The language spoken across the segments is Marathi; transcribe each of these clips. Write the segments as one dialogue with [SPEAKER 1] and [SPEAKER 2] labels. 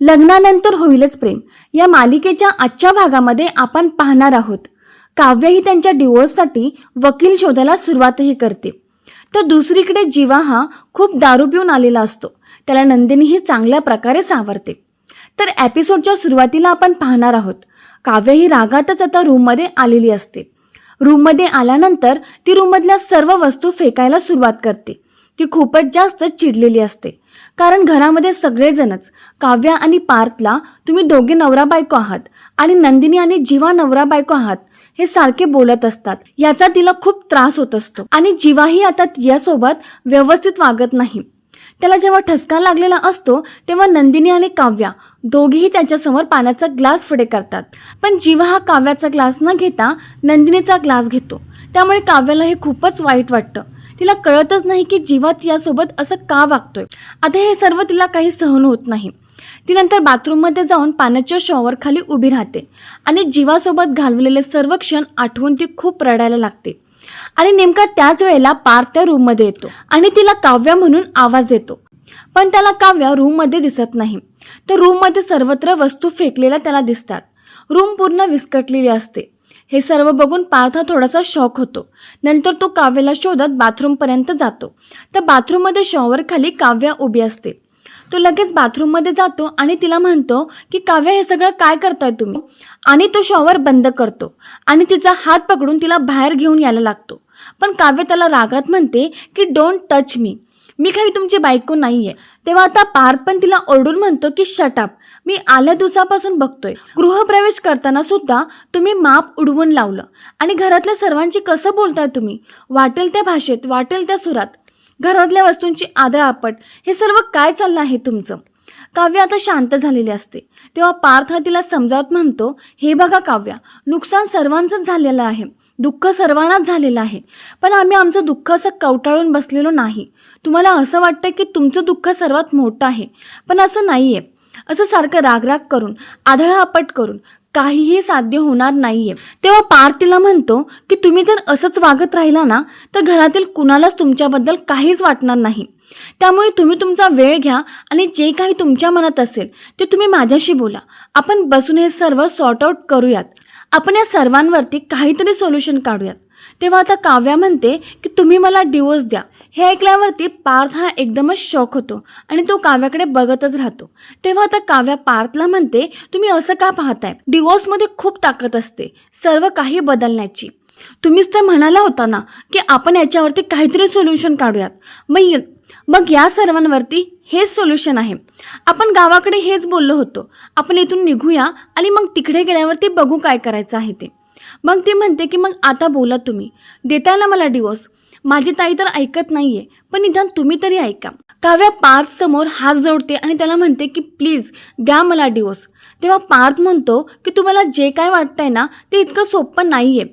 [SPEAKER 1] लग्नानंतर होईलच प्रेम. या मालिकेच्या आजच्या भागामध्ये आपण पाहणार आहोत. काव्य ही त्यांच्या डिवोर्ससाठी वकील शोधायला सुरुवातही करते. तर दुसरीकडे जीवा हा खूप दारू पिऊन आलेला असतो. त्याला नंदिनी ही चांगल्या प्रकारे सावरते. तर एपिसोडच्या सुरुवातीला आपण पाहणार आहोत. काव्य ही रागातच आता रूममध्ये आलेली असते. रूममध्ये आल्यानंतर ती रूममधल्या सर्व वस्तू फेकायला सुरुवात करते. ती खूपच जास्त चिडलेली असते. कारण घरामध्ये सगळेजणच काव्या आणि पार्थला तुम्ही दोघे नवरा बायको आहात आणि नंदिनी आणि जीवा नवरा बायको आहात हे सारखे बोलत असतात. याचा तिला खूप त्रास होत असतो आणि जीवाही आता तिच्यासोबत व्यवस्थित वागत नाही. त्याला जेव्हा ठसका लागलेला असतो तेव्हा नंदिनी आणि काव्या दोघेही त्याच्यासमोर पाण्याचा ग्लास पुढे करतात. पण जीवा हा काव्याचा ग्लास न घेता नंदिनीचा ग्लास घेतो. त्यामुळे काव्याला हे खूपच वाईट वाटतं. तिला कळतच नाही की जीवा तिच्यासोबत असं का वागतोय. आता हे सर्व तिला काही सहन होत नाही. ती नंतर बाथरूममध्ये जाऊन पाण्याच्या शॉवर खाली उभी राहते आणि जीवासोबत घालवलेले सर्व क्षण आठवून ती खूप रडायला लागते. आणि नेमका त्याच वेळेला पार त्या रूममध्ये येतो आणि तिला काव्या म्हणून आवाज देतो. पण त्याला काव्या रूममध्ये दिसत नाही. तर रूममध्ये सर्वत्र वस्तू फेकलेल्या त्याला दिसतात. रूम पूर्ण विस्कटलेली असते. हे सर्व बघून पार्थ थोडासा शॉक होतो. नंतर तो काव्याला शोधत बाथरूमपर्यंत जातो. तर बाथरूममध्ये शॉवर खाली काव्या उभी असते. तो लगेच बाथरूममध्ये जातो आणि तिला म्हणतो की काव्या हे सगळं काय करताय तुम्ही? आणि तो शॉवर बंद करतो. आणि तिचा हात पकडून तिला बाहेर घेऊन यायला लागतो. पण काव्य त्याला रागात म्हणते की डोंट टच मी मी काही तुमची बायको नाही आहे तेव्हा आता पार्थ पण तिला ओरडून म्हणतो की शटाप मी आल्या दिवसापासून बघतोय. गृहप्रवेश करताना सुद्धा तुम्ही माप उडवून लावलं. आणि घरातल्या सर्वांची कसं बोलताय तुम्ही? वाटेल त्या भाषेत वाटेल त्या सुरात. घरातल्या वस्तूंची आदळआपट हे सर्व काय चाललं आहे तुमचं? काव्य आता शांत झालेली असते. तेव्हा पार्थ हा तिला समजावत म्हणतो हे बघा काव्या नुकसान सर्वांचंच झालेलं आहे. दुःख सर्वांनाच झालेलं आहे. पण आम्ही आमचं दुःख असं कवटाळून बसलेलो नाही. तुम्हाला असं वाटतं की तुमचं दुःख सर्वात मोठं आहे. पण असं नाही आहे असं सारखं रागराग करून आधळापट करून काहीही साध्य होणार नाहीये. तेव्हा पार तिला म्हणतो की तुम्ही जर असंच वागत राहिला ना तर घरातील कुणालाच तुमच्याबद्दल काहीच वाटणार नाही. त्यामुळे तुम्ही तुमचा वेळ घ्या आणि जे काही तुमच्या मनात असेल ते तुम्ही माझ्याशी बोला. आपण बसून हे सर्व सॉर्ट आउट करूयात. आपण या सर्वांवरती काहीतरी सोल्युशन काढूयात. तेव्हा आता काव्या म्हणते की तुम्ही मला डिवोर्स द्या. हे ऐकल्यावरती पार्थ हा एकदमच शॉक होतो आणि तो काव्याकडे बघतच राहतो. तेव्हा आता काव्या पार्थला म्हणते तुम्ही असं का पाहताय? डिवोर्समध्ये खूप ताकद असते सर्व काही बदलण्याची. तुम्हीच तर म्हणाला होता ना की आपण याच्यावरती काहीतरी सोल्युशन काढूयात. मग य- मग या सर्वांवरती हेच सोल्युशन आहे. आपण गावाकडे हेच बोललो होतो. आपण इथून निघूया आणि मग तिकडे गेल्यावरती बघू काय करायचं आहे ते. मग ती म्हणते की मग आता बोला तुम्ही. देताय ना मला डिवोर्स माझी ताई तर ऐकत नाहीये पण निदान तुम्ही तरी ऐका. काव्या पार्थ समोर हात जोडते आणि त्याला म्हणते की प्लीज द्या मला डिवोर्स तेव्हा पार्थ म्हणतो की तुम्हाला जे काय वाटतंय ना ते इतकं सोपं नाहीये.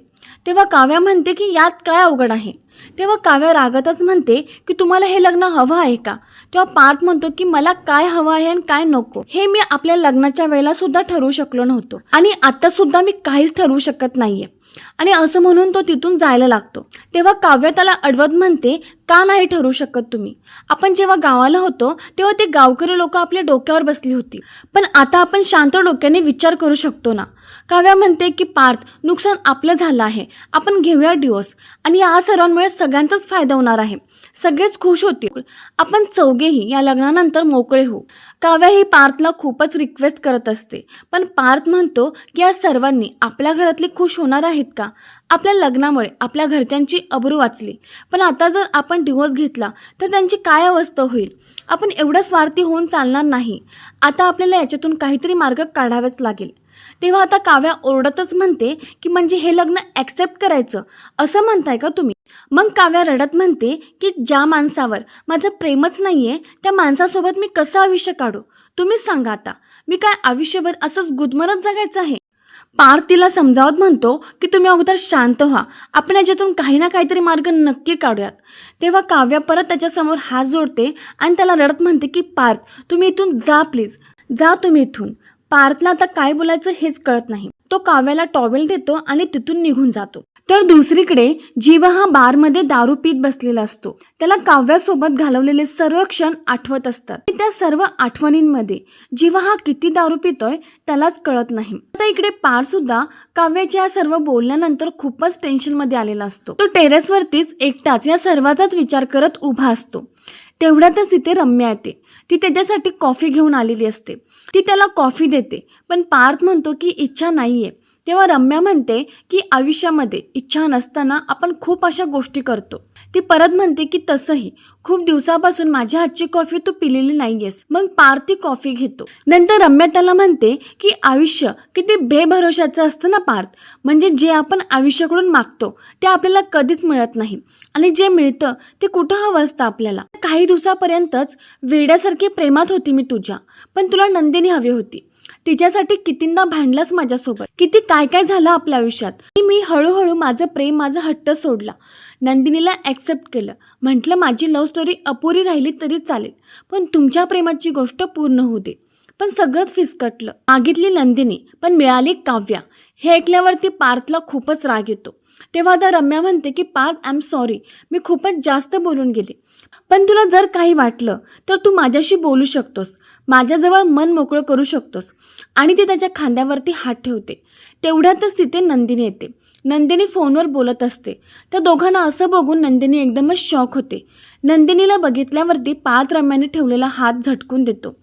[SPEAKER 1] तेव्हा काव्या म्हणते की यात काय अवघड आहे? तेव्हा काव्या रागातच म्हणते की तुम्हाला हे लग्न हवं आहे का? तेव्हा पार्थ म्हणतो की मला काय हवं आहे आणि काय नको. हे मी आपल्या लग्नाच्या वेळेला सुद्धा ठरवू शकलो नव्हतो. आणि आता सुद्धा मी काहीच ठरवू शकत नाहीये. आणि असं म्हणून तो तिथून जायला लागतो. तेव्हा काव्य त्याला अडवत म्हणते का नाही ठरू शकत तुम्ही? आपण जेव्हा गावाला होतो तेव्हा ते गावकरी लोक आपल्या डोक्यावर बसली होती. पण आता आपण शांत डोक्याने विचार करू शकतो ना? काव्या म्हणते की पार्थ नुकसान आपलं झालं आहे. आपण घेऊया डिवोर्स आणि या सर्वांमुळे सगळ्यांचाच फायदा होणार आहे. सगळेच खुश होतील. आपण चौघेही या लग्नानंतर मोकळे होऊ. काव्या ही पार्थला खूपच रिक्वेस्ट करत असते. पण पार्थ म्हणतो की या सर्वांनी आपल्या घरातले खुश होणार आहे. आहेत का? आपल्या लग्नामुळे आपल्या घरच्यांची अब्रू वाचली. पण आता जर आपण डिवोर्स घेतला तर त्यांची काय अवस्था होईल? आपण एवढं स्वार्थी होऊन चालणार नाही. आता आपल्याला याच्यातून काहीतरी मार्ग काढावेच लागेल. तेव्हा आता काव्या ओरडतच म्हणते की म्हणजे हे लग्न ॲक्सेप्ट करायचं? असं म्हणताय का तुम्ही? मग काव्या रडत म्हणते की ज्या माणसावर माझं प्रेमच नाही आहे त्या माणसासोबत मी कसं आयुष्य काढू? तुम्हीच सांगा आता. मी काय आयुष्यभर असंच गुदमरत जगायचं आहे? पार तिला समजावत म्हणतो की तुम्ही अगोदर शांत व्हा. आपण याच्यातून काही ना काहीतरी मार्ग नक्की काढूयात. तेव्हा काव्या परत त्याच्यासमोर हात जोडते आणि त्याला रडत म्हणते की पार्थ तुम्ही इथून जा प्लीज. जा तुम्ही इथून. पार्थला आता काय बोलायचं हेच कळत नाही. तो काव्याला टॉवेल देतो आणि तिथून निघून जातो. तर दुसरीकडे जीवा हा बारमध्ये दारू पीत बसलेला असतो. त्याला काव्यासोबत घालवलेले सर्व क्षण आठवत असतात. त्या सर्व आठवणींमध्ये जीवा हा किती दारू पितोय त्यालाच कळत नाही. आता इकडे पार सुद्धा काव्याच्या सर्व बोलण्यानंतर खूपच टेन्शनमध्ये आलेला असतो. तो टेरेसवरतीच एकटाच या सर्वाचाच विचार करत उभा असतो. तेवढ्यातच तिथे रम्या येते. ती त्याच्यासाठी कॉफी घेऊन आलेली असते. ती त्याला कॉफी देते. पण पार्थ म्हणतो की इच्छा नाहीये. तेव्हा रम्या म्हणते की आयुष्यामध्ये इच्छा नसताना आपण खूप अशा गोष्टी करतो. ती परत म्हणते की तसंही. खूप दिवसापासून माझ्या हातची कॉफी तू पिलेली नाहीयेस. मग पार ती कॉफी घेतो. नंतर रम्या त्याला म्हणते की आयुष्य किती बेभरोशाचं असतं ना पार्थ. म्हणजे जे आपण आयुष्याकडून मागतो ते आपल्याला कधीच मिळत नाही. आणि जे मिळतं ते कुठं हवं असतं आपल्याला? काही दिवसापर्यंतच वेड्यासारखी प्रेमात होती मी तुझ्या. पण तुला नंदिनी हवी होती. तिच्यासाठी कितींदा भांडलास माझ्यासोबत? किती काय काय झालं आपल्या आयुष्यात? मी हळूहळू माझं प्रेम माझा हट्ट सोडला. नंदिनीला ॲक्सेप्ट केलं. म्हटलं माझी लव्ह स्टोरी अपुरी राहिली तरी चालेल. पण तुमच्या प्रेमाची गोष्ट पूर्ण होऊ दे. पण सगळंच फिसकटलं. मागितली नंदिनी पण मिळाली काव्या. हे ऐकल्यावरती पार्थला खूपच राग येतो. तेव्हा आता रम्या म्हणते की पार्थ आय एम सॉरी मी खूपच जास्त बोलून गेले. पण तुला जर काही वाटलं तर तू माझ्याशी बोलू शकतोस. माझ्याजवळ मन मोकळं करू शकतोस. आणि ती त्याच्या खांद्यावरती हात ठेवते. तेवढ्यातच तिथे नंदिनी येते. नंदिनी फोनवर बोलत असते. त्या दोघांना असं बघून नंदिनी एकदमच शॉक होते. नंदिनीला बघितल्यावरती पाच रम्याने ठेवलेला हात झटकून देतो.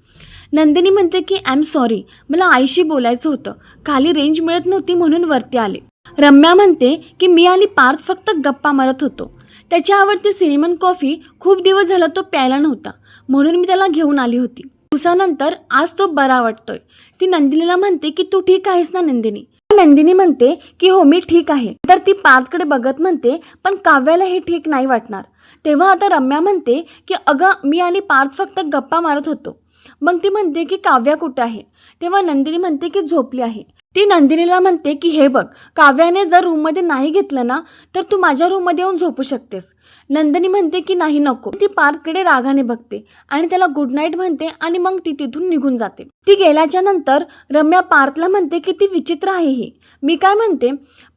[SPEAKER 1] नंदिनी म्हणते की आय एम सॉरी मला आईशी बोलायचं होतं. खाली रेंज मिळत नव्हती म्हणून वरती आले. रम्या म्हणते की मी आणि पार्थ फक्त गप्पा मारत होतो. त्याची आवडती सिनेमन कॉफी खूप दिवस झाला तो प्यायला नव्हता. म्हणून मी त्याला घेऊन आली होती. दिवसानंतर आज तो बरा वाटतोय. ती नंदिनीला म्हणते की तू ठीक आहेस ना नंदिनी? नंदिनी म्हणते की हो मी ठीक आहे. तर ती पार्थकडे बघत म्हणते पण काव्याला हे ठीक नाही वाटणार. तेव्हा आता रम्या म्हणते की अगं मी आणि पार्थ फक्त गप्पा मारत होतो. मग ती म्हणते की काव्या कुठे आहे? तेव्हा नंदिनी म्हणते की झोपली आहे. ती नंदिनीला म्हणते की हे बघ काव्याने जर रूममध्ये नाही घेतलं ना तर तू माझ्या रूममध्ये येऊन झोपू शकतेस. नंदिनी म्हणते की नाही नको. ती पार्थकडे रागाने बघते आणि त्याला गुड नाईट म्हणते आणि मग ती तिथून निघून जाते. ती गेल्याच्यानंतर रम्या पार्थला म्हणते की ती विचित्र आहे ही. मी काय म्हणते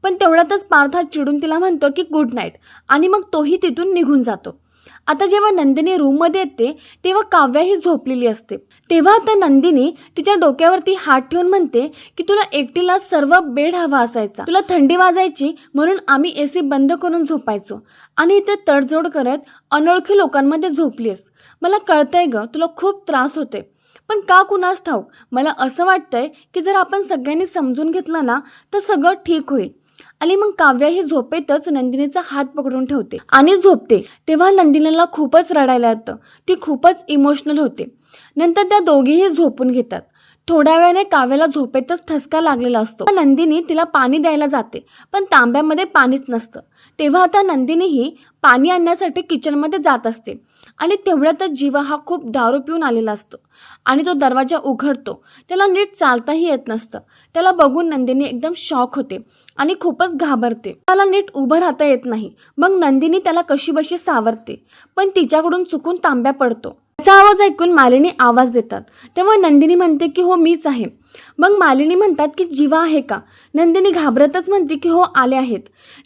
[SPEAKER 1] पण तेवढ्यातच पार्थ हा चिडून तिला म्हणतो की गुड नाईट आणि मग तोही तिथून निघून जातो. आता जेव्हा नंदिनी रूममध्ये येते तेव्हा काव्याही झोपलेली असते. तेव्हा आता नंदिनी तिच्या डोक्यावरती हात ठेवून म्हणते की तुला एकटीला सर्व बेड हवा असायचा. तुला थंडी वाजायची म्हणून आम्ही ए सी बंद करून झोपायचो. आणि इथे तडजोड करत अनोळखी लोकांमध्ये झोपलीस मला कळतंय ग तुला खूप त्रास होते पण का कुणास ठाऊक? मला असं वाटतंय की जर आपण सगळ्यांनी समजून घेतलं ना तर सगळं ठीक होईल. आणि मग काव्या ही झोपेतच नंदिनीचा हात पकडून ठेवते. आणि झोपते. तेव्हा नंदिनीला खूपच रडायला येतं. ती खूपच इमोशनल होते. नंतर त्या दोघेही झोपून घेतात. थोड्या वेळाने काव्याला झोपेतच ठसका लागलेला असतो. नंदिनी तिला पाणी द्यायला जाते. पण तांब्यामध्ये पाणीच नसतं. तेव्हा आता नंदिनीही पाणी आणण्यासाठी किचनमध्ये जात असते. आणि तेवढ्यातच जीवा हा खूप दारू पिऊन आलेला असतो. आणि तो दरवाजा उघडतो. त्याला नीट चालताही येत नसतं. त्याला बघून नंदिनी एकदम शॉक होते आणि खूपच घाबरते. त्याला नीट उभं राहता येत नाही. मग नंदिनी त्याला कशीबशी सावरते. पण तिच्याकडून चुकून तांब्या पडतो. त्याचा आवाज ऐकून मालिनी आवाज देतात. तेव्हा नंदिनी म्हणते की हो मीच आहे. मग मालिनी म्हणतात की जीवा आहे का? नंदिनी घाबरतच म्हणते की हो आले आहेत.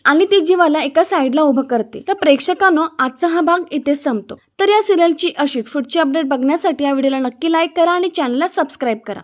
[SPEAKER 1] आणि ती जीवाला एका साईडला उभं करते. तर प्रेक्षकांनो आजचा हा भाग इथेच संपतो. तर या सिरियलची अशीच पुढची अपडेट बघण्यासाठी या व्हिडिओला नक्की लाईक करा आणि चॅनलला सबस्क्राईब करा.